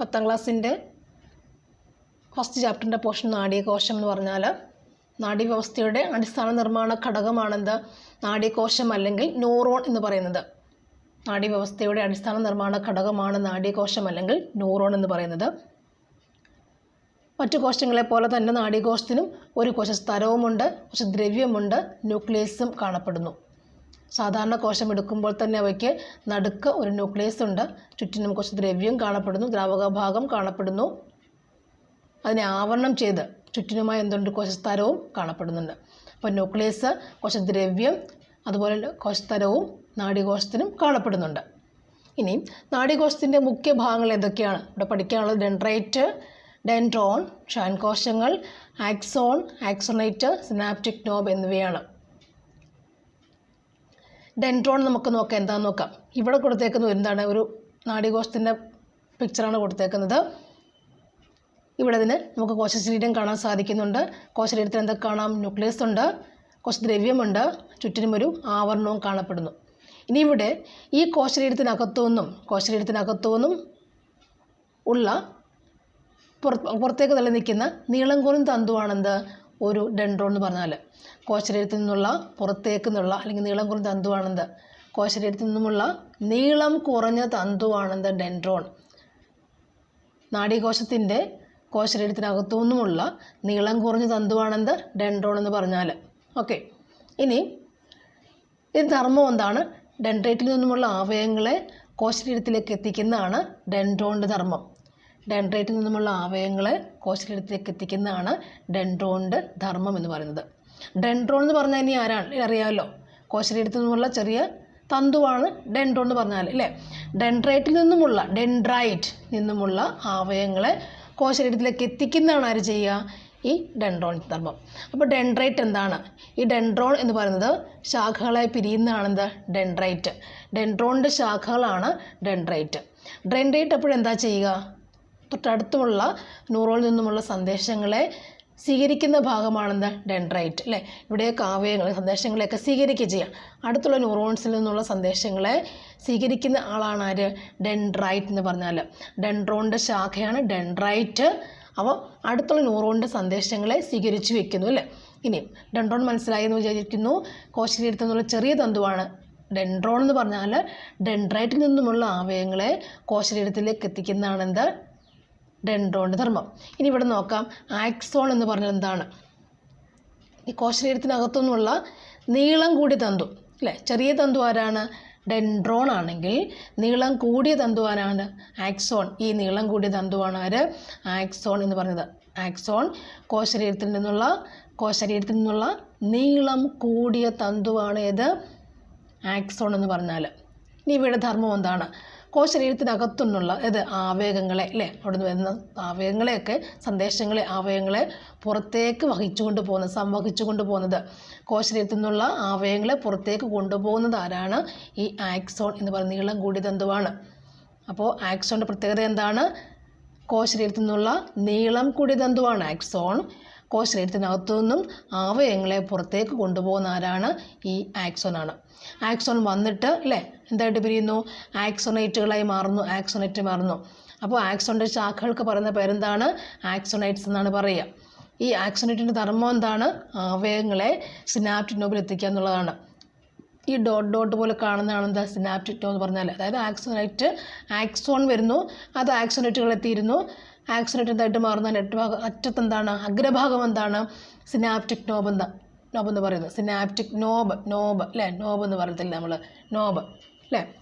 പത്താം ക്ലാസ്സിന്റെ first ചാപ്റ്ററിന്റെ portion നാഡീകോശം എന്ന് പറഞ്ഞാൽ നാഡീവ്യവസ്ഥയുടെ അടിസ്ഥാന നിർമ്മാണ ഘടകമാണെന്ത്? നാഡീകോശം അല്ലെങ്കിൽ ന്യൂറോൺ എന്ന് പറയുന്നത്. നാഡീവ്യവസ്ഥയുടെ അടിസ്ഥാന നിർമ്മാണ ഘടകമാണ് നാഡീകോശം അല്ലെങ്കിൽ ന്യൂറോൺ എന്ന് പറയുന്നത്. മറ്റു കോശങ്ങളെ പോലെ തന്നെ നാഡീകോശത്തിനും ഒരു കോശ സ്ഥലവുമുണ്ട് ദ്രവ്യമുണ്ട് ന്യൂക്ലിയസും കാണപ്പെടുന്നു. സാധാരണ കോശം എടുക്കുമ്പോൾ തന്നെ അവയ്ക്ക് നടുക്ക് ഒരു ന്യൂക്ലിയസ് ഉണ്ട്. ചുറ്റിനും കുറച്ച് കോശദ്രവ്യം കാണപ്പെടുന്നു. ദ്രാവക ഭാഗം കാണപ്പെടുന്നു. അതിനെ ആവരണം ചെയ്ത് ചുറ്റിനുമായി എന്തുണ്ട്? കോശസ്തരവും കാണപ്പെടുന്നുണ്ട്. അപ്പോൾ ന്യൂക്ലിയസ് കോശദ്രവ്യം അതുപോലെ കോശസ്തരവും നാഡീകോശത്തിനും കാണപ്പെടുന്നുണ്ട്. ഇനി നാഡീകോശത്തിന്റെ മുഖ്യ ഭാഗങ്ങൾ ഏതൊക്കെയാണ്? ഇവിടെ പഠിക്കാനുള്ളത് ഡെൻഡ്രൈറ്റ് ഡെൻഡ്രോൺ ഷാൻകോശങ്ങൾ ആക്സോൺ ആക്സോണൈറ്റ് സിനാപ്റ്റിക് നോബ് എന്നിവയാണ്. ഡെൻഡ്രോൺ നമുക്ക് നോക്കാം എന്താണെന്ന് നോക്കാം. ഇവിടെ കൊടുത്തേക്കുന്നത് എന്താണ്? ഒരു നാഡീകോശത്തിന്റെ പിക്ചറാണ് കൊടുത്തേക്കുന്നത്. ഇവിടെ ഇതിന് നമുക്ക് കോശശരീരം കാണാൻ സാധിക്കുന്നുണ്ട്. കോശശരീരത്തിൽ എന്തൊക്കെ കാണാം? ന്യൂക്ലിയസ് ഉണ്ട് കോശദ്രവ്യമുണ്ട് ചുറ്റിനും ഒരു ആവരണവും കാണപ്പെടുന്നു. ഇനി ഇവിടെ ഈ കോശരീരത്തിനകത്തു നിന്നും കോശരീരത്തിനകത്തു നിന്നും ഉള്ള പുറത്ത് പുറത്തേക്ക് തള്ളി നിൽക്കുന്ന നീളം കുറഞ്ഞ തന്തുവാണെന്ത്? ഒരു ഡെൻഡ്രോൺ എന്ന് പറഞ്ഞാൽ കോശരീരത്തിൽ നിന്നുള്ള പുറത്തേക്ക് നിന്നുള്ള അല്ലെങ്കിൽ നീളം കുറഞ്ഞ തന്തുവാണെന്ത്? കോശരീരത്തിൽ നിന്നുമുള്ള നീളം കുറഞ്ഞ തന്തുവാണെന്ത്? ഡെൻഡ്രോൺ. നാഡീകോശത്തിന്റെ കോശരീരത്തിനകത്തു നിന്നുമുള്ള നീളം കുറഞ്ഞ തന്തുവാണെന്ത്? ഡെൻഡ്രോൺ എന്ന് പറഞ്ഞാൽ ഓക്കെ. ഇനി ഇത് ധർമ്മം എന്താണ്? ഡെൻഡ്രൈറ്റിൽ നിന്നുമുള്ള അവയവങ്ങളെ കോശരീരത്തിലേക്ക് എത്തിക്കുന്നതാണ് ഡെൻഡ്രോണിന്റെ ധർമ്മം. ഡെൻഡ്രൈറ്റിൽ നിന്നുമുള്ള ആവയങ്ങളെ കോശത്തിലേക്ക് എത്തിക്കുന്നതാണ് ഡെൻഡ്രോണിന്റെ ധർമ്മം എന്ന് പറയുന്നത്. ഡെൻഡ്രോൺ എന്ന് പറഞ്ഞാൽ ഇനി ആരാണ്? അറിയാമല്ലോ കോശരീരത്തിൽ നിന്നുമുള്ള ചെറിയ തന്തുവാണ് ഡെൻഡ്രോൺ എന്ന് പറഞ്ഞാൽ അല്ലേ ഡെൻഡ്രൈറ്റിൽ നിന്നുമുള്ള ഡെൻഡ്രൈറ്റ് നിന്നുമുള്ള ആവയങ്ങളെ കോശരീരത്തിലേക്ക് എത്തിക്കുന്നതാണ് ആര് ചെയ്യുക? ഈ ഡെൻഡ്രോൺ ധർമ്മം. അപ്പോൾ ഡെൻഡ്രൈറ്റ് എന്താണ്? ഈ ഡെൻഡ്രോൺ എന്ന് പറയുന്നത് ശാഖകളായി പിരിയുന്നതാണെന്ത്? ഡെൻഡ്രൈറ്റ്. ഡെൻഡ്രോണിന്റെ ശാഖകളാണ് ഡെൻഡ്രൈറ്റ്. ഡെൻഡ്രൈറ്റ് എപ്പോഴെന്താ ചെയ്യുക? തൊട്ടടുത്തുമുള്ള ന്യൂറോണിൽ നിന്നുമുള്ള സന്ദേശങ്ങളെ സ്വീകരിക്കുന്ന ഭാഗമാണെന്ത് ഡെൻഡ്രൈറ്റ് അല്ലേ? ഇവിടെ കാവ്യങ്ങൾ സന്ദേശങ്ങളെയൊക്കെ സ്വീകരിക്കുക ചെയ്യുക അടുത്തുള്ള ന്യൂറോൺസിൽ നിന്നുള്ള സന്ദേശങ്ങളെ സ്വീകരിക്കുന്ന ആളാണ് ആര്? ഡെൻഡ്രൈറ്റ് എന്ന് പറഞ്ഞാൽ ഡെൻഡ്രോണിന്റെ ശാഖയാണ് ഡെൻഡ്രൈറ്റ്. അപ്പോൾ അടുത്തുള്ള ന്യൂറോണിന്റെ സന്ദേശങ്ങളെ സ്വീകരിച്ചു വെക്കുന്നു അല്ലേ? ഇനി ഡെൻഡ്രോൺ മനസ്സിലായി എന്ന് വിചാരിക്കുന്നു. കോശരീരത്തിൽ നിന്നുള്ള ചെറിയ തന്തുവാണ് ഡെൻഡ്രോൺ എന്ന് പറഞ്ഞാൽ ഡെൻഡ്രൈറ്റിൽ നിന്നുമുള്ള ആവയങ്ങളെ കോശരീരത്തിലേക്ക് എത്തിക്കുന്നതാണെന്ത്? ഡെൻഡ്രോണിന്റെ ധർമ്മം. ഇനി ഇവിടെ നോക്കാം. ആക്സോൺ എന്ന് പറഞ്ഞാൽ എന്താണ്? ഈ കോശരീരത്തിനകത്തുനിന്നുള്ള നീളം കൂടിയ തന്തു. അല്ലേ? ചെറിയ തന്തു ആരാണ്? ഡെൻഡ്രോൺ ആണെങ്കിൽ നീളം കൂടിയ തന്തു ആരാണ്? ആക്സോൺ. ഈ നീളം കൂടിയ തന്തുവാണ് ആര്? ആക്സോൺ എന്ന് പറഞ്ഞത്. ആക്സോൺ കോശരീരത്തിൽ നിന്നുള്ള കോശരീരത്തിൽ നിന്നുള്ള നീളം കൂടിയ തന്തുവാണ് ഏത്? ആക്സോൺ എന്ന് പറഞ്ഞാൽ ഇനി ഇവയുടെ ധർമ്മം എന്താണ്? കോശരീരത്തിനകത്തുനിന്നുള്ള ഇത് ആവേഗങ്ങളെ അല്ലേ അവിടുന്ന് വരുന്ന ആവേഗങ്ങളെയൊക്കെ സന്ദേശങ്ങളെ ആവേഗങ്ങളെ പുറത്തേക്ക് വഹിച്ചുകൊണ്ട് പോകുന്നത് സംവഹിച്ചു കൊണ്ട് പോകുന്നത്. കോശരീരത്തിൽ നിന്നുള്ള ആവയങ്ങളെ പുറത്തേക്ക് കൊണ്ടുപോകുന്നത് ആരാണ്? ഈ ആക്സോൺ എന്ന് പറയുന്ന നീളം കൂടിയ തന്തുവാണ്. അപ്പോൾ ആക്സോണിന്റെ പ്രത്യേകത എന്താണ്? കോശരീരത്തിൽ നിന്നുള്ള നീളം കൂടിയ തന്തുവാണ് ആക്സോൺ. കോശരീരത്തിനകത്തു നിന്നും ആവയങ്ങളെ പുറത്തേക്ക് കൊണ്ടുപോകുന്ന ആരാണ്? ഈ ആക്സോണാണ് ആക്സോൺ വന്നിട്ട് അല്ലേ? എന്തായിട്ട് പിരിയുന്നു? ആക്സോണൈറ്റുകളായി മാറുന്നു ആക്സോണൈറ്റ് മാറുന്നു. അപ്പോൾ ആക്സോണിന്റെ ശാഖകൾക്ക് പറയുന്ന പേരെന്താണ്? ആക്സോണൈറ്റ്സ് എന്നാണ് പറയുക. ഈ ആക്സോണൈറ്റിന്റെ ധർമ്മം എന്താണ്? ആവയങ്ങളെ സിനാപ്റ്റിനോബിൽ എത്തിക്കുക എന്നുള്ളതാണ്. ഈ ഡോട്ട് ഡോട്ട് പോലെ കാണുന്നതാണ് എന്താ സിനാപ്റ്റിറ്റോ എന്ന് പറഞ്ഞാൽ അതായത് ആക്സോണൈറ്റ് ആക്സോൺ വരുന്നു അത് ആക്സോണൈറ്റുകൾ എത്തിയിരുന്നു. ആക്സോണൈറ്റ് എന്തായിട്ട് മാറുന്ന നെറ്റ്വർക്ക് അറ്റത്ത് എന്താണ് അഗ്രഭാഗം എന്താണ്? സിനാപ്റ്റിക് നോബ് എന്താ? നോബ് എന്ന് പറയുന്നത്. സിനാപ്റ്റിക് നോബ് നോബ് അല്ലേ? നോബ് എന്ന് പറയത്തില്ല നമ്മൾ നോബ് അല്ലേ?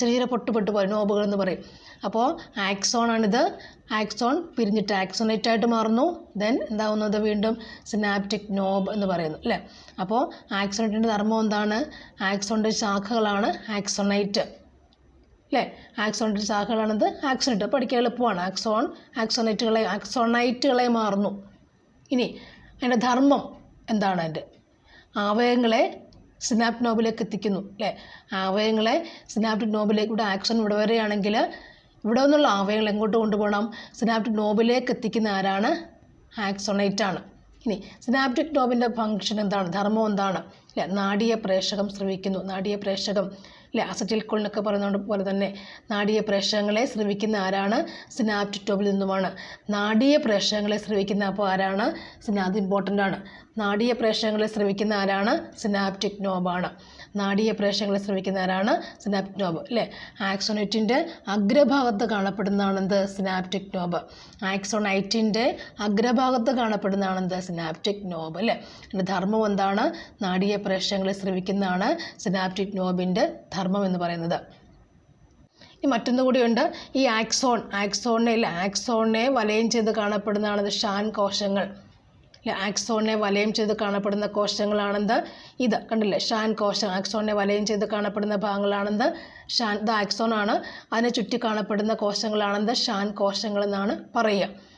ചെറിയ ചെറിയ പൊട്ട് പൊട്ട് പോലെ നോബുകൾ എന്ന് പറയും. അപ്പോൾ ആക്സോണാണിത് ആക്സോൺ പിരിഞ്ഞിട്ട് ആക്സോണേറ്റ് ആയിട്ട് മാറുന്നു. ദെൻ എന്താവുന്നത് വീണ്ടും? സിനാപ്റ്റിക് നോബ് എന്ന് പറയുന്നു. അല്ലേ? അപ്പോൾ ആക്സോണേറ്റിന്റെ ധർമ്മം എന്താണ്? ആക്സോണിന്റെ ശാഖകളാണ് ആക്സോണൈറ്റ് അല്ലേ ആക്സോണിന്റെ ശാഖകളാണിത്. ആക്സോണൈറ്റ് പഠിക്കാൻ എളുപ്പമാണ്. ആക്സോൺ ആക്സോണൈറ്റുകളെ ആക്സോണൈറ്റുകളെ മാറുന്നു. ഇനി അതിന്റെ ധർമ്മം എന്താണ് അതിന്റെ ആവയങ്ങളെ സിനാപ്റ്റ് നോബിലേക്ക് എത്തിക്കുന്നു അല്ലേ ആവയങ്ങളെ സിനാപ്റ്റിക് നോബിലേക്ക് ഇവിടെ ആക്സോൺ ഇവിടെ വരികയാണെങ്കിൽ ഇവിടെ നിന്നുള്ള ആവയങ്ങൾ എങ്ങോട്ട് കൊണ്ടുപോകണം? സിനാപ്റ്റിക് നോബിലേക്ക് എത്തിക്കുന്ന ആരാണ്? ആക്സോണൈറ്റ് ആണ് ഇനി സിനാപ്റ്റിക് നോബിന്റെ ഫങ്ഷൻ എന്താണ്? ധർമ്മം എന്താണ്? അല്ലേ നാടിയ പ്രേഷകം ശ്രമിക്കുന്നു നാടിയ പ്രേഷകം അല്ലെ അസറ്റിൽ എന്നൊക്കെ പറയുന്നത് പോലെ തന്നെ നാടീയ പ്രേഷകങ്ങളെ സ്രവിക്കുന്ന ആരാണ്? സിനാപ്റ്റിറ്റോബിൽ നിന്നുമാണ്. നാടീയ പ്രേഷകങ്ങളെ സ്രവിക്കുന്ന അപ്പോൾ ആരാണ്? സിനാ അത് ഇമ്പോർട്ടന്റ് ആണ്. നാടീയ പ്രേഷകങ്ങളെ ശ്രമിക്കുന്ന ആരാണ്? സിനാപ്റ്റിക് നോബാണ്. നാടീയ പ്രേഷകങ്ങളെ ശ്രമിക്കുന്ന ആരാണ്? Synaptic knob. അല്ലേ? ആക്സോണൈറ്റിന്റെ അഗ്രഭാഗത്ത് കാണപ്പെടുന്നതാണെന്ത്? Synaptic knob. ആക്സോണൈറ്റിന്റെ അഗ്രഭാഗത്ത് കാണപ്പെടുന്നതാണെന്ത്? Synaptic knob. അല്ലേ? അതിന്റെ ധർമ്മം എന്താണ്? നാടീയ പ്രേഷകങ്ങളെ ശ്രമിക്കുന്നതാണ് സിനാപ്റ്റിക് നോബിന്റെ ധർമ്മം എന്ന് പറയുന്നത്. ഇനി മറ്റൊന്ന് കൂടിയുണ്ട് ഈ ആക്സോൺ. ആക്സോണിനെ ഇല്ല ആക്സോണിനെ വലയം ചെയ്ത് കാണപ്പെടുന്നതാണത് ഷാൻ കോശങ്ങൾ. ആക്സോണിനെ വലയം ചെയ്ത് കാണപ്പെടുന്ന കോശങ്ങളാണെന്ത്? ഇത് കണ്ടില്ലേ? ഷാൻ കോശം ആക്സോണിനെ വലയം ചെയ്ത് കാണപ്പെടുന്ന ഭാഗങ്ങളാണെന്ത്? ഷാൻ ഇത് ആക്സോൺ ആണ്. അതിനെ ചുറ്റി കാണപ്പെടുന്ന കോശങ്ങളാണെന്ത്? ഷാൻ കോശങ്ങൾ എന്നാണ് പറയുക.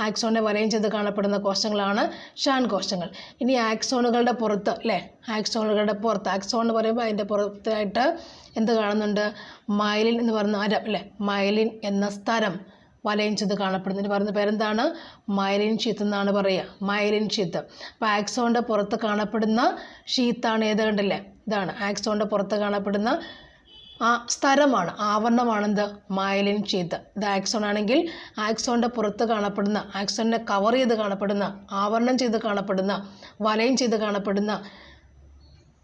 ആക്സോണിനെ വലയം ചെയ്ത് കാണപ്പെടുന്ന കോശങ്ങളാണ് ഷാൻ കോശങ്ങൾ. ഇനി ആക്സോണുകളുടെ പുറത്ത് അല്ലേ ആക്സോണുകളുടെ പുറത്ത് ആക്സോൺ എന്ന് പറയുമ്പോൾ അതിന്റെ പുറത്തായിട്ട് എന്ത് കാണുന്നുണ്ട്? മൈലിൻ എന്ന് പറയുന്ന അരം അല്ലേ മൈലിൻ എന്ന സ്ഥലം. വലയം ചെയ്ത് കാണപ്പെടുന്നതിന് പറയുന്ന പേരെന്താണ്? മൈലിൻ ഷീത്ത് എന്നാണ് പറയുക. Myelin sheath. അപ്പോൾ ആക്സോണിന്റെ പുറത്ത് കാണപ്പെടുന്ന ഷീത്താണ് ഏത് കണ്ടില്ലേ? ഇതാണ്. ആക്സോണിന്റെ പുറത്ത് കാണപ്പെടുന്ന ആ സ്ഥലമാണ് ആവരണമാണെന്ത്? മൈലിൻ ചീത്ത് ഇത് ആക്സോൺ ആണെങ്കിൽ ആക്സോണിന്റെ പുറത്ത് കാണപ്പെടുന്ന ആക്സോണിനെ കവർ ചെയ്ത് കാണപ്പെടുന്ന ആവരണം ചെയ്ത് കാണപ്പെടുന്ന വലയം ചെയ്ത് കാണപ്പെടുന്ന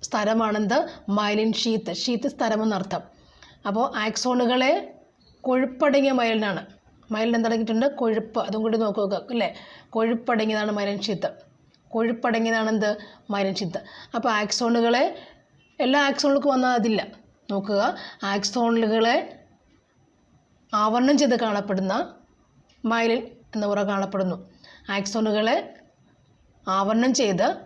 സ്ഥലമാണെന്ത്? Myelin sheath. ഷീത്ത് സ്ഥലമെന്നർത്ഥം അപ്പോൾ ആക്സോണുകളെ കൊഴുപ്പടങ്ങിയ മൈലിനാണ്. മൈലിൻ എന്തടങ്ങിയിട്ടുണ്ട്? കൊഴുപ്പ്. അതും കൂടി നോക്കുക അല്ലേ? കൊഴുപ്പടങ്ങിയതാണ് മൈലിൻ ഷീത്ത് കൊഴുപ്പടങ്ങിയതാണ് എന്ത് മൈലിൻ ഷീത്ത് അപ്പോൾ ആക്സോണുകളെ എല്ലാ ആക്സോണുകൾക്കും വന്നാൽ അതില്ല. നോക്കുക. ആക്സോണുകളെ ആവരണം ചെയ്ത് കാണപ്പെടുന്ന മൈലിൻ എന്ന ഉറ കാണപ്പെടുന്നു. ആക്സോണുകളെ ആവരണം ചെയ്ത്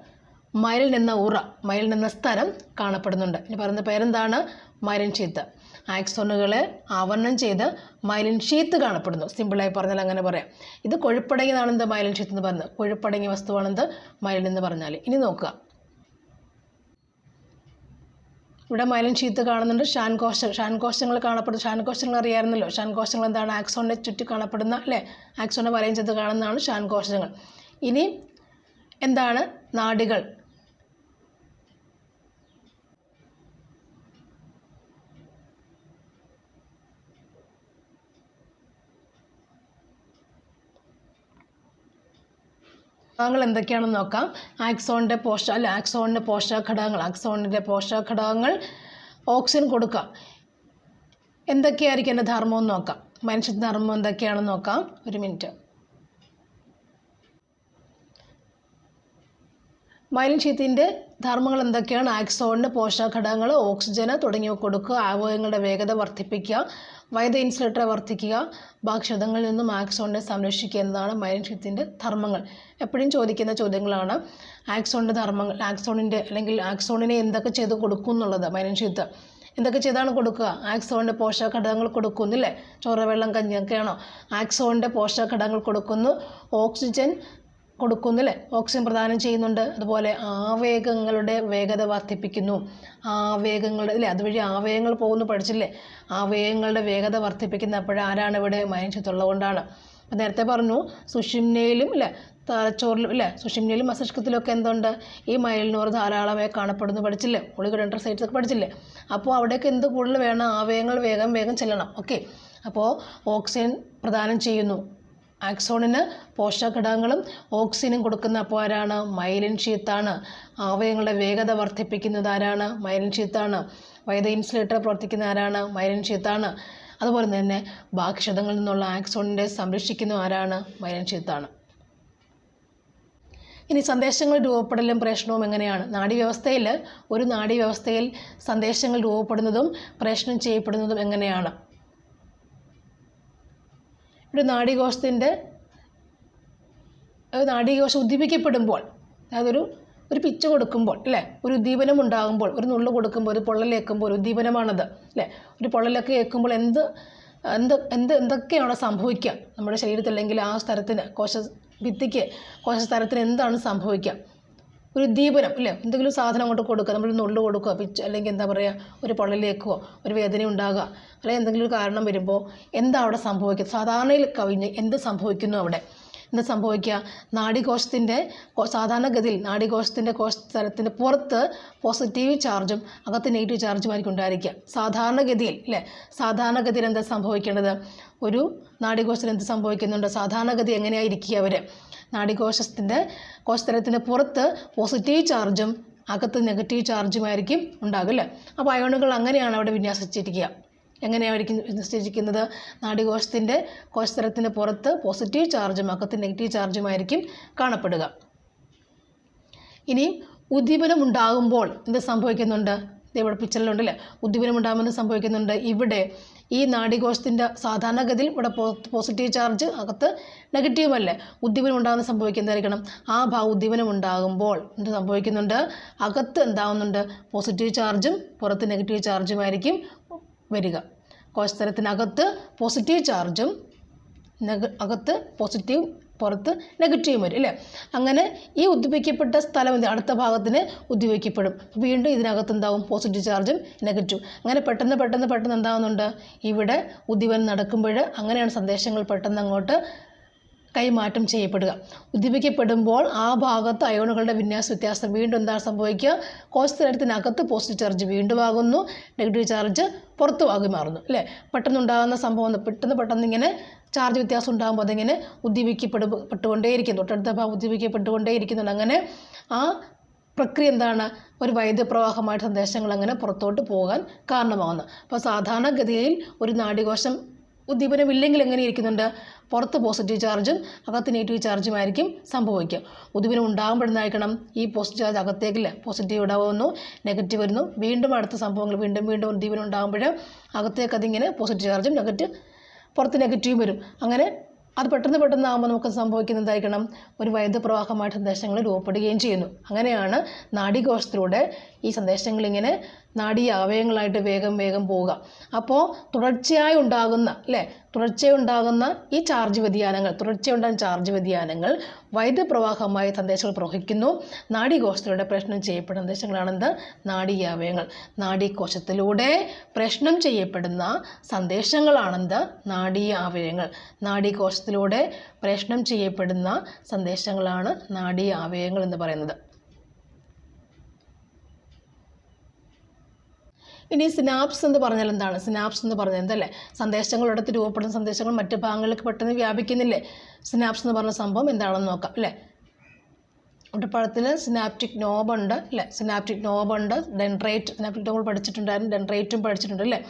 മൈലിൻ എന്ന ഉറ മൈലിൻ എന്ന സ്ഥലം കാണപ്പെടുന്നുണ്ട്. ഇനി പറയുന്ന പേരെന്താണ്? മൈലിൻ ഷീത്ത് ആക്സോണുകളെ ആവരണം ചെയ്ത് മൈലിൻ ഷീത്ത് കാണപ്പെടുന്നു. സിമ്പിളായി പറഞ്ഞാൽ അങ്ങനെ പറയാം. ഇത് കൊഴുപ്പടങ്ങിയതാണെന്ത് മൈലിൻ ഷീത്ത് എന്ന് പറയുന്നത് കൊഴുപ്പടങ്ങിയ വസ്തുവാണെന്ത് മൈലിൻ എന്ന് പറഞ്ഞാൽ ഇനി നോക്കുക. ഇവിടെ മൈലിൻ ഷീത്ത് കാണുന്നുണ്ട്. ഷാൻ കോശ ഷാൻ കോശങ്ങൾ കാണപ്പെടുന്നു ഷാൻ കോശങ്ങൾ അറിയാമായിരുന്നല്ലോ ഷാൻ കോശങ്ങൾ എന്താണ്? ആക്സോണിനെ ചുറ്റി കാണപ്പെടുന്ന അല്ലേ? ആക്സോണിനെ വലയം ചെയ്ത് കാണുന്നതാണ് ഷാൻ കോശങ്ങൾ. ഇനി എന്താണ്? നാഡികൾ. ഘടകങ്ങൾ എന്തൊക്കെയാണെന്ന് നോക്കാം. ആക്സോണിന്റെ പോഷ അല്ല ആക്സോണിന്റെ പോഷക ഘടകങ്ങൾ ആക്സോണിന്റെ പോഷക ഘടകങ്ങൾ ഓക്സിജൻ കൊടുക്കുക എന്തൊക്കെയായിരിക്കും എന്റെ ധർമ്മം എന്ന് നോക്കാം. മനുഷ്യ ധർമ്മം എന്തൊക്കെയാണെന്ന് നോക്കാം. ഒരു മിനിറ്റ്. മനുഷ്യത്തിന്റെ ധർമ്മങ്ങൾ എന്തൊക്കെയാണ്? ആക്സോണിന് പോഷക ഘടകങ്ങൾ ഓക്സിജന് തുടങ്ങിയവ കൊടുക്കുക ആവയവങ്ങളുടെ വേഗത വർദ്ധിപ്പിക്കുക വൈദ്യ ഇൻസുലേറ്റർ വർദ്ധിക്കുക ഭക്ഷതങ്ങളിൽ നിന്നും ആക്സോണിനെ സംരക്ഷിക്കുക എന്നതാണ് മൈലിൻ ഷീത്തിന്റെ ധർമ്മങ്ങൾ. എപ്പോഴും ചോദിക്കുന്ന ചോദ്യങ്ങളാണ് ആക്സോണിന്റെ ധർമ്മങ്ങൾ ആക്സോണിന്റെ അല്ലെങ്കിൽ ആക്സോണിനെ എന്തൊക്കെ ചെയ്ത് കൊടുക്കും എന്നുള്ളത് മൈലിൻ ഷീത്ത് എന്തൊക്കെ ചെയ്താണ് കൊടുക്കുക? ആക്സോണിന്റെ പോഷക ഘടകങ്ങൾ കൊടുക്കുന്നില്ലേ? ചോറ വെള്ളം കഞ്ഞിയൊക്കെയാണോ? ആക്സോണിന്റെ പോഷക ഘടകങ്ങൾ കൊടുക്കുന്നു. ഓക്സിജൻ കൊടുക്കുന്നില്ലേ? ഓക്സിജൻ പ്രദാനം ചെയ്യുന്നുണ്ട്. അതുപോലെ ആവേഗങ്ങളുടെ വേഗത വർദ്ധിപ്പിക്കുന്നു. ആവേഗങ്ങളുടെ അല്ലേ? അതുവഴി ആവേഗങ്ങൾ പോകുന്നു. പഠിച്ചില്ലേ? ആവേഗങ്ങളുടെ വേഗത വർദ്ധിപ്പിക്കുന്ന അപ്പോഴാരാണ് ഇവിടെ മനുഷ്യത്തുള്ളത് അപ്പം നേരത്തെ പറഞ്ഞു സുഷിംനയിലും അല്ലേ? തലച്ചോറിലും അല്ലേ? സുഷിംനയിലും മസ്തിഷ്കത്തിലും ഒക്കെ എന്തുണ്ട്? ഈ മയലിനോർ ധാരാളമായി കാണപ്പെടുന്നു. പഠിച്ചില്ലേ? ഒളിഗഡൻട്ര സൈറ്റ്സ് ഒക്കെ പഠിച്ചില്ലേ? അപ്പോൾ അവിടേക്ക് എന്ത് കൂടുതൽ വേണം? ആവേഗങ്ങൾ വേഗം വേഗം ചെല്ലണം. ഓക്കെ. അപ്പോൾ ഓക്സിജൻ പ്രദാനം ചെയ്യുന്നു. ആക്സോണിന് പോഷകഘടകങ്ങളും ഓക്സിജനും കൊടുക്കുന്ന അപ്പോൾ ആരാണ്? മൈലിൻ ഷീത്താണ് അവയവങ്ങളുടെ വേഗത വർദ്ധിപ്പിക്കുന്നത് ആരാണ്? മൈലിൻ ഷീത്താണ് വൈദ്യ ഇൻസുലേറ്റർ പ്രവർത്തിക്കുന്ന ആരാണ്? മൈലിൻ ഷീത്താണ് അതുപോലെ തന്നെ ബാക്ഷ്യതങ്ങളിൽ നിന്നുള്ള ആക്സോണിന്റെ സംരക്ഷിക്കുന്ന ആരാണ്? മൈലിൻ ഷീത്താണ് ഇനി സന്ദേശങ്ങൾ രൂപപ്പെടലും പ്രേഷണവും എങ്ങനെയാണ്? നാഡീവ്യവസ്ഥയിൽ ഒരു നാഡീവ്യവസ്ഥയിൽ സന്ദേശങ്ങൾ രൂപപ്പെടുന്നതും പ്രേഷണം ചെയ്യപ്പെടുന്നതും എങ്ങനെയാണ്? ഒരു നാഡീകോശത്തിന്റെ നാഡീകോശം ഉദ്ദീപിക്കപ്പെടുമ്പോൾ അതായത് ഒരു ഒരു പിച്ച് കൊടുക്കുമ്പോൾ അല്ലേ? ഒരു ഉദ്ദീപനം ഉണ്ടാകുമ്പോൾ ഒരു നുള്ളു കൊടുക്കുമ്പോൾ ഒരു പൊള്ളലേക്കുമ്പോൾ ഒരു ഉദ്ദീപനമാണത് അല്ലേ? ഒരു പൊള്ളലൊക്കെ ഏൽക്കുമ്പോൾ എന്ത് എന്ത് എന്ത് എന്തൊക്കെയാണ് സംഭവിക്കുക നമ്മുടെ ശരീരത്തിൽ അല്ലെങ്കിൽ ആ സ്ഥലത്തിന് കോശ ഭിത്തിക്ക് കോശ സ്ഥലത്തിന് എന്താണ് സംഭവിക്കുക? ഒരു ദീപനം അല്ലേ എന്തെങ്കിലും സാധനം അങ്ങോട്ട് കൊടുക്കുക നമ്മൾ നുള്ളു കൊടുക്കുക പിച്ച് അല്ലെങ്കിൽ എന്താ പറയുക ഒരു പൊള്ളലേക്കോ ഒരു വേദന ഉണ്ടാകുക അല്ലെങ്കിൽ എന്തെങ്കിലും ഒരു കാരണം വരുമ്പോൾ എന്താ അവിടെ സംഭവിക്കുക? സാധാരണയിൽ കവിഞ്ഞ് എന്ത് സംഭവിക്കുന്നു അവിടെ? എന്താ സംഭവിക്കുക? നാഡീകോശത്തിന്റെ സാധാരണഗതിയിൽ നാഡീകോശത്തിന്റെ കോശസ്ഥലത്തിന്റെ പുറത്ത് പോസിറ്റീവ് ചാർജും അകത്ത് നെഗറ്റീവ് ചാർജുമായിരിക്കും ഉണ്ടായിരിക്കുക. സാധാരണഗതിയിൽ അല്ലേ സാധാരണഗതിയിൽ എന്താ സംഭവിക്കേണ്ടത്? ഒരു നാഡീകോശത്തിൽ എന്ത് സംഭവിക്കുന്നുണ്ട്? സാധാരണഗതി എങ്ങനെയായിരിക്കുക അവർ നാഡീകോശത്തിന്റെ കോശസ്ഥലത്തിന്റെ പുറത്ത് പോസിറ്റീവ് ചാർജും അകത്ത് നെഗറ്റീവ് ചാർജുമായിരിക്കും ഉണ്ടാകില്ല അപ്പോൾ അയോണുകൾ അങ്ങനെയാണ് അവിടെ വിന്യാസിച്ചിരിക്കുക. എങ്ങനെയായിരിക്കും വിന്യസിച്ചിരിക്കുന്നത്? നാഡീകോശത്തിന്റെ കോശസ്ഥലത്തിന്റെ പുറത്ത് പോസിറ്റീവ് ചാർജും അകത്ത് നെഗറ്റീവ് ചാർജുമായിരിക്കും കാണപ്പെടുക. ഇനി ഉദ്ദീപനം ഉണ്ടാകുമ്പോൾ എന്ത് സംഭവിക്കുന്നുണ്ട്? ഇവിടെ പിക്ചറിലുണ്ടല്ലേ അല്ലേ എന്ത് സംഭവിക്കുന്നുണ്ട്. ഇവിടെ ഈ നാഡികോശത്തിന്റെ സാധാരണഗതിയിൽ ഇവിടെ പോസിറ്റീവ് ചാർജ് അകത്ത് നെഗറ്റീവ് അല്ലേ? ഉദ്ദീപനം ഉണ്ടാകുന്ന സംഭവിക്കുന്നതായിരിക്കണം. ആ ഭാഗം ഉദ്ദീപനം ഉണ്ടാകുമ്പോൾ എന്ത് സംഭവിക്കുന്നുണ്ട്? അകത്ത് എന്താവുന്നുണ്ട്? പോസിറ്റീവ് ചാർജും പുറത്ത് നെഗറ്റീവ് ചാർജുമായിരിക്കും വരിക. കോശത്തരത്തിനകത്ത് പോസിറ്റീവ് ചാർജും അകത്ത് പോസിറ്റീവ് പുറത്ത് നെഗറ്റീവ് വരും അല്ലേ? അങ്ങനെ ഈ ഉദ്ദീപിക്കപ്പെട്ട സ്ഥലം എന്ത്? അടുത്ത ഭാഗത്തിന് ഉദ്ദീപിക്കപ്പെടും വീണ്ടും ഇതിനകത്ത് എന്താവും? പോസിറ്റീവ് ചാർജും നെഗറ്റീവ് അങ്ങനെ പെട്ടെന്ന് പെട്ടെന്ന് പെട്ടെന്ന് എന്താകുന്നുണ്ട് ഇവിടെ ഉദ്ദീപനം നടക്കുമ്പോൾ അങ്ങനെയാണ് സന്ദേശങ്ങൾ പെട്ടെന്ന് അങ്ങോട്ട് കൈമാറ്റം ചെയ്യപ്പെടുക. ഉദ്ദീപിക്കപ്പെടുമ്പോൾ ആ ഭാഗത്ത് അയോണുകളുടെ വിന്യാസ വ്യത്യാസം. വീണ്ടും എന്താണ് സംഭവിക്കുക? കോശത്തിനകത്ത് പോസിറ്റീവ് ചാർജ് വീണ്ടും ആകുന്നു. നെഗറ്റീവ് ചാർജ് പുറത്തു ആകി മാറുന്നു അല്ലേ? പെട്ടെന്നുണ്ടാകുന്ന സംഭവം പെട്ടെന്ന് പെട്ടെന്ന് ഇങ്ങനെ ചാർജ് വ്യത്യാസം ഉണ്ടാകുമ്പോൾ അതിങ്ങനെ ഉദ്ദീപിക്കപ്പെടു പെട്ടുകൊണ്ടേയിരിക്കുന്നു തൊട്ടടുത്ത ഭാഗം ഉദ്ദീപിക്കപ്പെട്ടുകൊണ്ടേയിരിക്കുന്നുണ്ട് അങ്ങനെ ആ പ്രക്രിയ എന്താണ്? ഒരു വൈദ്യുതപ്രവാഹമായിട്ട് സന്ദേശങ്ങൾ അങ്ങനെ പുറത്തോട്ട് പോകാൻ കാരണമാകുന്നു. അപ്പോൾ സാധാരണഗതിയിൽ ഒരു നാഡികോശം ഉദ്ദീപനമില്ലെങ്കിൽ എങ്ങനെ ഇരിക്കുന്നുണ്ട്? പുറത്ത് പോസിറ്റീവ് ചാർജും അകത്ത് നെഗറ്റീവ് ചാർജും ആയിരിക്കും സംഭവിക്കുക. ഉദ്ദീപനം ഉണ്ടാകുമ്പോഴെന്നായിരിക്കണം ഈ പോസിറ്റീവ് ചാർജ് അകത്തേക്കില്ല? പോസിറ്റീവ് ഇടവുന്നു നെഗറ്റീവ് വരുന്നു. വീണ്ടും അടുത്ത സംഭവങ്ങൾ വീണ്ടും വീണ്ടും ഉദ്ദീപനം ഉണ്ടാകുമ്പോൾ അകത്തേക്ക് അതിങ്ങനെ പോസിറ്റീവ് ചാർജും നെഗറ്റീവ് പുറത്ത് നെഗറ്റീവ് വരും. അങ്ങനെ അത് പെട്ടെന്ന് പെട്ടെന്ന് ആകുമ്പോൾ നമുക്ക് സംഭവിക്കുന്നതായിരിക്കണം ഒരു വൈദ്യുതപ്രവാഹമായിട്ട് ദശങ്ങൾ രൂപപ്പെടുകയും ചെയ്യുന്നു. അങ്ങനെയാണ് നാഡീകോശത്തിലൂടെ ഈ സന്ദേശങ്ങൾ ഇങ്ങനെ നാഡീ അവയവങ്ങളായിട്ട് വേഗം വേഗം പോവുക. അപ്പോൾ തുടർച്ചയായി ഉണ്ടാകുന്ന അല്ലേ? തുടർച്ചയുണ്ടാകുന്ന ഈ ചാർജ് വ്യതിയാനങ്ങൾ തുടർച്ചയുണ്ടാകുന്ന ചാർജ് വ്യതിയാനങ്ങൾ വൈദ്യുതപ്രവാഹമായി സന്ദേശങ്ങൾ പ്രവഹിക്കുന്നു. നാഡീകോശത്തിലൂടെ പ്രശ്നം ചെയ്യപ്പെടുന്ന സന്ദേശങ്ങളാണെന്ത്? നാഡീയാവയവങ്ങൾ നാഡീകോശത്തിലൂടെ പ്രശ്നം ചെയ്യപ്പെടുന്ന സന്ദേശങ്ങളാണെന്ത്? നാഡീയാവയവങ്ങൾ നാഡീകോശത്തിലൂടെ പ്രശ്നം ചെയ്യപ്പെടുന്ന സന്ദേശങ്ങളാണ് നാഡീയാവയവങ്ങൾ എന്ന് പറയുന്നത്. ഇനി സിനാപ്സ് എന്ന് പറഞ്ഞാൽ എന്താണ്? സിനാപ്സ് എന്ന് പറഞ്ഞാൽ എന്തല്ലേ? സന്ദേശങ്ങൾ ഇടത്ത് രൂപപ്പെടുന്ന സന്ദേശങ്ങൾ മറ്റു ഭാഗങ്ങളിലേക്ക് പെട്ടെന്ന് വ്യാപിക്കുന്നില്ലേ? സിനാപ്സ് എന്ന് പറഞ്ഞ സംഭവം എന്താണെന്ന് നോക്കാം അല്ലേ? ഒട്ടപ്പഴത്തിൽ സിനാപ്റ്റിക് നോബുണ്ട് അല്ലേ? സിനാപ്റ്റിക് നോബുണ്ട് ഡെൻഡ്രേറ്റ് സിനാപ്റ്റിക് നോബ് പഠിച്ചിട്ടുണ്ടായിരുന്നു ഡെൻഡ്രേറ്റും പഠിച്ചിട്ടുണ്ട് അല്ലേ?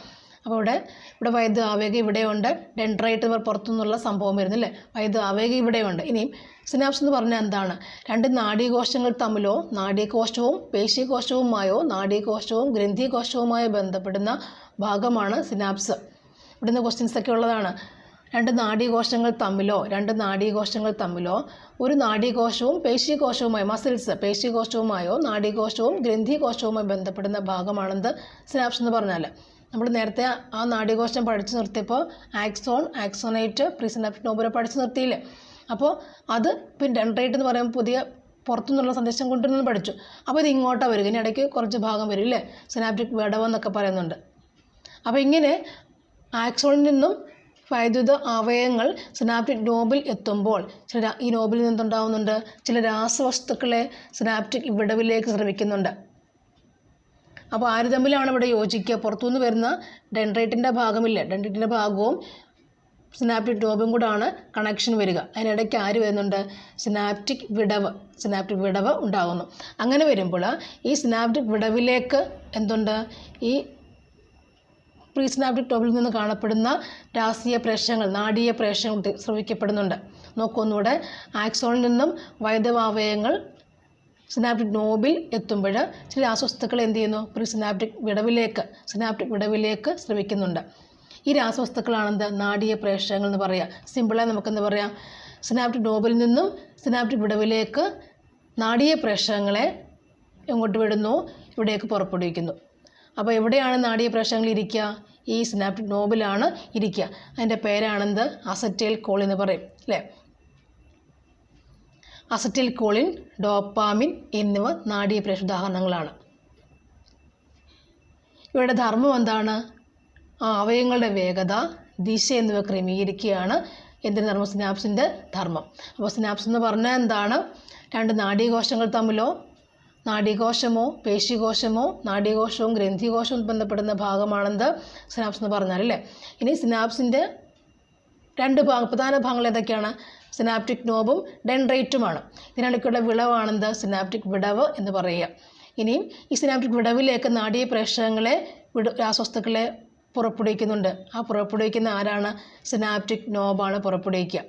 അപ്പോൾ ഇവിടെ ഇവിടെ വൈദ്യുത ആവേഗം ഇവിടെയുണ്ട്. ഡെൻഡ്രൈറ്റ് പുറത്തുനിന്നുള്ള സംഭവം വരുന്നില്ലേ വൈദ്യുത ആവേഗം ഇവിടെയുണ്ട്. ഇനിയും സിനാപ്സ് എന്ന് പറഞ്ഞാൽ എന്താണ്? രണ്ട് നാഡീകോശങ്ങൾ തമ്മിലോ നാഡീകോശവും പേശികോശവുമായോ നാഡീകോശവും ഗ്രന്ഥികോശവുമായോ ബന്ധപ്പെടുന്ന ഭാഗമാണ് സിനാപ്സ് ഇവിടുന്ന് ക്വസ്റ്റ്യൻസ് ഒക്കെ ഉള്ളതാണ്. രണ്ട് നാഡീകോശങ്ങൾ തമ്മിലോ രണ്ട് നാഡീകോശങ്ങൾ തമ്മിലോ ഒരു നാഡീകോശവും പേശികോശവുമായോ മസിൽസ് പേശികോശവുമായോ നാഡീകോശവും ഗ്രന്ഥികോശവുമായി ബന്ധപ്പെടുന്ന ഭാഗമാണെന്ത്? സിനാപ്സ് എന്ന് പറഞ്ഞാൽ നമ്മൾ നേരത്തെ ആ നാഡീകോശം പഠിച്ചു നിർത്തിയപ്പോൾ ആക്സോൺ ആക്സോണൈറ്റ് പ്രിസിനാപ്റ്റിക് പഠിച്ചു നിർത്തിയില്ലേ? അപ്പോൾ അത് പിന്നെ ഡെൻഡ്രൈറ്റ് എന്ന് പറയുമ്പോൾ പുതിയ പുറത്തുനിന്നുള്ള സന്ദേശം കൊണ്ടുവരുന്നത് പഠിച്ചു. അപ്പോൾ ഇത് ഇങ്ങോട്ടാണ് വരിക. ഇനി ഇടയ്ക്ക് കുറച്ച് ഭാഗം വരും ഇല്ലേ? സിനാപ്റ്റിക് വിടവെന്നൊക്കെ പറയുന്നുണ്ട്. അപ്പോൾ ഇങ്ങനെ ആക്സോണിൽ നിന്നും വൈദ്യുത അവയവങ്ങൾ സിനാപ്റ്റിക് നോബിൽ എത്തുമ്പോൾ ചില ഈ നോബിൽ നിന്നുണ്ടാവുന്നുണ്ട് ചില രാസവസ്തുക്കളെ സിനാപ്റ്റിക് വിടവിലേക്ക് ശ്രമിക്കുന്നുണ്ട്. അപ്പോൾ ആര് തമ്മിലാണ് ഇവിടെ യോജിക്കുക? പുറത്തുനിന്ന് വരുന്ന ഡെൻഡ്രൈറ്റിന്റെ ഭാഗമില്ല. ഡെൻഡ്രൈറ്റിന്റെ ഭാഗവും സിനാപ്റ്റിക് നോബും കൂടാണ് കണക്ഷൻ വരിക. അതിനിടയ്ക്ക് ആര് വരുന്നുണ്ട്? സിനാപ്റ്റിക് വിടവ് സിനാപ്റ്റിക് വിടവ് ഉണ്ടാകുന്നു അങ്ങനെ വരുമ്പോൾ ഈ സിനാപ്റ്റിക് വിടവിലേക്ക് എന്തുണ്ട്? ഈ പ്രീ സിനാപ്റ്റിക് ടോബിൽ നിന്ന് കാണപ്പെടുന്ന രാസീയ പ്രേഷങ്ങൾ നാടീയ പ്രേഷങ്ങൾ ശ്രവിക്കപ്പെടുന്നുണ്ട്. നോക്കൊന്നുകൂടെ ആക്സോണിൽ നിന്നും വൈദ്യവാവയങ്ങൾ സിനാപ്റ്റിക് നോബിൽ എത്തുമ്പോൾ ചില രാസവസ്തുക്കൾ എന്ത് ചെയ്യുന്നു? പ്രീ സിനാപ്റ്റിക് വിടവിലേക്ക് സിനാപ്റ്റിക് വിടവിലേക്ക് ശ്രമിക്കുന്നുണ്ട്. ഈ രാസവസ്തുക്കളാണെന്ത് നാടീയ പ്രേഷകങ്ങൾ എന്ന് പറയുക സിമ്പിളായി നമുക്കെന്ത് പറയാം? സിനാപ്റ്റിക് നോബിൽ നിന്നും സിനാപ്റ്റിക് വിടവിലേക്ക് നാടീയ പ്രേഷകങ്ങളെ എങ്ങോട്ട് വിടുന്നു? ഇവിടേക്ക് പുറപ്പെടുവിക്കുന്നു. അപ്പോൾ എവിടെയാണ് നാടീയ പ്രേഷകങ്ങൾ ഇരിക്കുക ഈ സിനാപ്റ്റിക് നോബിലാണ് ഇരിക്കുക അതിന്റെ പേരാണെന്ത് അസറ്റൈൽ കോൾ എന്ന് പറയും. അല്ലേ? അസറ്റൈൽ കോളിൻ ഡോപ്പാമിൻ എന്നിവ നാടീയ പ്രേഷ ഉദാഹരണങ്ങളാണ് ഇവയുടെ ധർമ്മം എന്താണ്? അവയവങ്ങളുടെ വേഗത ദിശ എന്നിവ ക്രമീകരിക്കുകയാണ് എന്തിന് ധർമ്മം? സിനാപ്സിന്റെ ധർമ്മം. അപ്പോൾ സിനാപ്സ് എന്ന് പറഞ്ഞാൽ എന്താണ്? രണ്ട് നാഡീകോശങ്ങൾ തമ്മിലോ നാഡീകോശമോ പേശികോശമോ നാഡീകോശവും ഗ്രന്ഥികോശവും ബന്ധപ്പെടുന്ന ഭാഗമാണെന്ത്? സിനാപ്സ് എന്ന് പറഞ്ഞാൽ അല്ലേ? ഇനി സിനാപ്സിന്റെ രണ്ട് ഭാഗം പ്രധാന ഭാഗങ്ങൾ ഏതൊക്കെയാണ്? സിനാപ്റ്റിക് നോബും ഡെൻഡ്രൈറ്റുമാണ്. ഇതിനിടയ്ക്കുള്ള വിളവാണെന്ത് സിനാപ്റ്റിക് വിടവ് എന്ന് പറയുക. ഇനിയും ഈ സിനാപ്റ്റിക് വിടവിലേക്ക് നാഡീ പ്രേഷകങ്ങളെ വിട രാസവസ്തുക്കളെ പുറപ്പെടുവിക്കുന്നുണ്ട്. ആ പുറപ്പെടുവിക്കുന്ന ആരാണ്? സിനാപ്റ്റിക് നോബാണ് പുറപ്പെടുവിക്കുക.